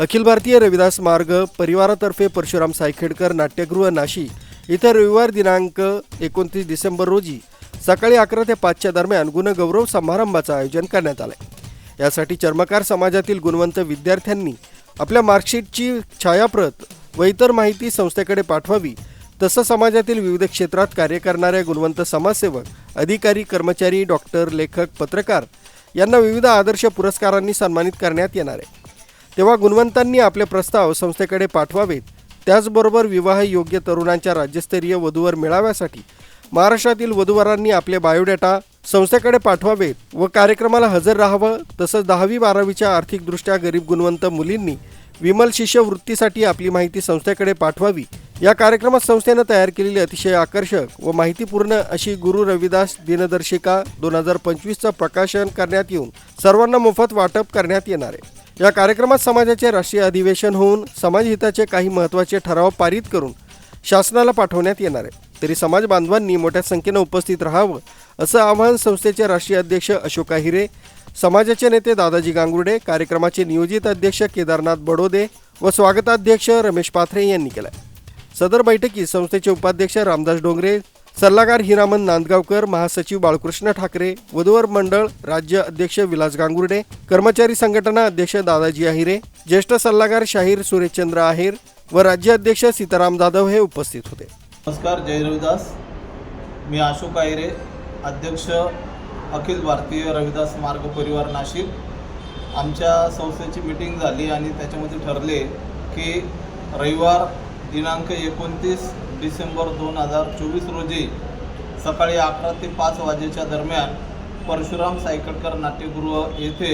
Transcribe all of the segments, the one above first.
अखिल भारतीय रविदास मार्ग परिवारातर्फे परशुराम सायखेडकर नाट्यगृह नाशी इथं रविवार दिनांक एकोणतीस डिसेंबर रोजी सकाळी अकरा ते पाचच्या दरम्यान गुणगौरव समारंभाचं आयोजन करण्यात आलं यासाठी चर्मकार समाजातील गुणवंत विद्यार्थ्यांनी आपल्या मार्कशीटची छायाप्रत व इतर माहिती संस्थेकडे पाठवावी तसं समाजातील विविध क्षेत्रात कार्य करणाऱ्या गुणवंत समाजसेवक अधिकारी कर्मचारी डॉक्टर लेखक पत्रकार यांना विविध आदर्श पुरस्कारांनी सन्मानित करण्यात येणार आहे. तेव्हा गुणवंतांनी आपले प्रस्ताव संस्थेकडे पाठवावेत. त्याचबरोबर विवाह योग्य तरुणांच्या राज्यस्तरीय वधूवर मेळाव्यासाठी महाराष्ट्रातील वधूवरांनी आपले बायोडेटा संस्थेकडे पाठवावेत व कार्यक्रमाला हजर राहावं तसंच दहावी बारावीच्या आर्थिकदृष्ट्या गरीब गुणवंत मुलींनी विमल शिष्यवृत्तीसाठी आपली माहिती संस्थेकडे पाठवावी. या कार्यक्रमात संस्थेनं तयार केलेली अतिशय आकर्षक व माहितीपूर्ण अशी गुरु रविदास दिनदर्शिका दोन हजार पंचवीसचं प्रकाशन करण्यात येऊन सर्वांना मोफत वाटप करण्यात येणार आहे. या कार्यक्रमात समाजाचे राष्ट्रीय अधिवेशन होऊन समाजहिताचे काही महत्त्वाचे ठराव पारित करून शासनाला पाठवण्यात येणार आहे. तरी समाज बांधवांनी मोठ्या संख्येनं उपस्थित राहावं असं आवाहन संस्थेचे राष्ट्रीय अध्यक्ष अशोक हिरे समाजाचे नेते दादाजी गांगुर्डे कार्यक्रमाचे नियोजित अध्यक्ष केदारनाथ बडोदे व स्वागताध्यक्ष रमेश पाथरे यांनी केलं सदर बैठकीत संस्थेचे उपाध्यक्ष रामदास डोंगरे सल्लागार हिरामन नांदगावकर महासचिव बाळकृष्ण ठाकरे वधूवर मंडळ राज्य अध्यक्ष विलास गांगुर्डे कर्मचारी संघटना अध्यक्ष दादाजी आहिरे ज्येष्ठ सल्लागार शाहीर सुरेशचंद्र आहेर व राज्य अध्यक्ष सीताराम जाधव हे उपस्थित होते. नमस्कार जय रविदास. मी अशोक आहिरे अध्यक्ष अखिल भारतीय रविदास मार्ग परिवार नाशिक. आमच्या संस्थेची मीटिंग झाली आणि त्याच्यामध्ये ठरले की रविवार दिनांक एकोणतीस डिसेंबर दोन हजार चोवीस रोजी सकाळी अकरा ते पाच वाजेच्या दरम्यान परशुराम सायकडकर नाट्यगृह येथे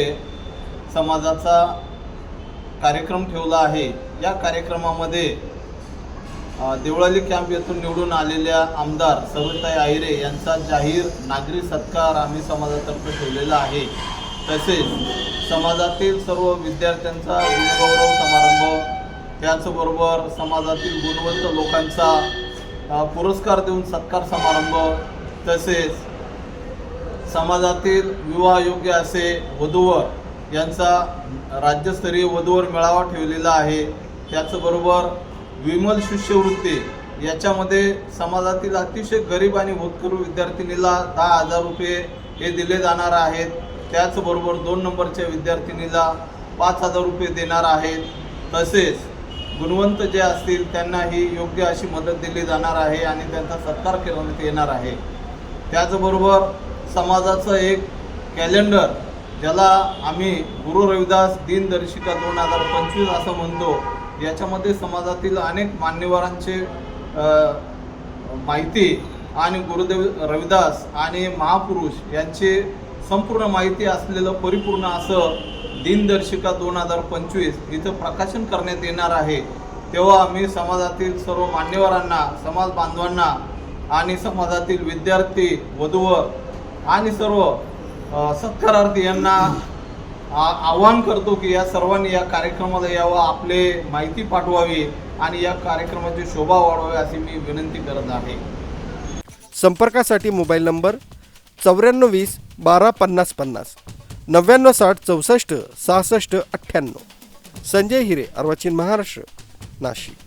समाजाचा कार्यक्रम ठेवला आहे. या कार्यक्रमामध्ये देवळाली कॅम्प येथून निवडून आलेल्या आमदार सविताई आहिरे यांचा जाहीर नागरी सत्कार आम्ही समाजातर्फे ठेवलेला आहे. तसेच समाजातील सर्व विद्यार्थ्यांचा गुणगौरव समारंभ त्याचबरोबर समाजातील गुणवंत लोकांचा पुरस्कार देऊन सत्कार समारंभ तसेच समाजातील विवाहयोग्य असे वधूवर यांचा राज्यस्तरीय वधूवर मेळावा ठेवलेला आहे. त्याचबरोबर विमल शिष्यवृत्ती याच्यामध्ये समाजातील अतिशय गरीब आणि भूतपूर्व विद्यार्थिनीला दहा हजार रुपये हे दिले जाणार आहेत. त्याचबरोबर दोन नंबरच्या विद्यार्थिनीला पाच हजार रुपये देणार आहेत. तसेच गुणवंत जे असतील त्यांना ही योग्य अशी मदत दिली जाणार आहे आणि त्यांचा सत्कार करण्यात येणार आहे. त्याचबरोबर समाजाचं एक कॅलेंडर ज्याला आम्ही गुरु रविदास दिनदर्शिका दोन हजार पंचवीस असं म्हणतो याच्यामध्ये समाजातील अनेक मान्यवरांचे माहिती आणि गुरुदेव रविदास आणि महापुरुष यांची संपूर्ण माहिती असलेलं परिपूर्ण असं दिनदर्शिका दोन हजार पंचवीस इथं प्रकाशन करण्यात येणार आहे. तेव्हा आम्ही समाजातील सर्व मान्यवरांना समाज बांधवांना आणि समाजातील विद्यार्थी वधूवर आणि सर्व सत्कारार्थी यांना आवाहन करतो की या सर्वांनी या कार्यक्रमाला यावं आपले माहिती पाठवावी आणि या कार्यक्रमाची शोभा वाढवावी अशी मी विनंती करत आहे. संपर्कासाठी मोबाईल नंबर चौऱ्याण्णव वीस बारा पन्नास पन्नास. नव्याण्णव साठ चौसष्ट सहासष्ट अठ्ठ्याण्णव. संजय हिरे अर्वाचीन महाराष्ट्र नाशिक.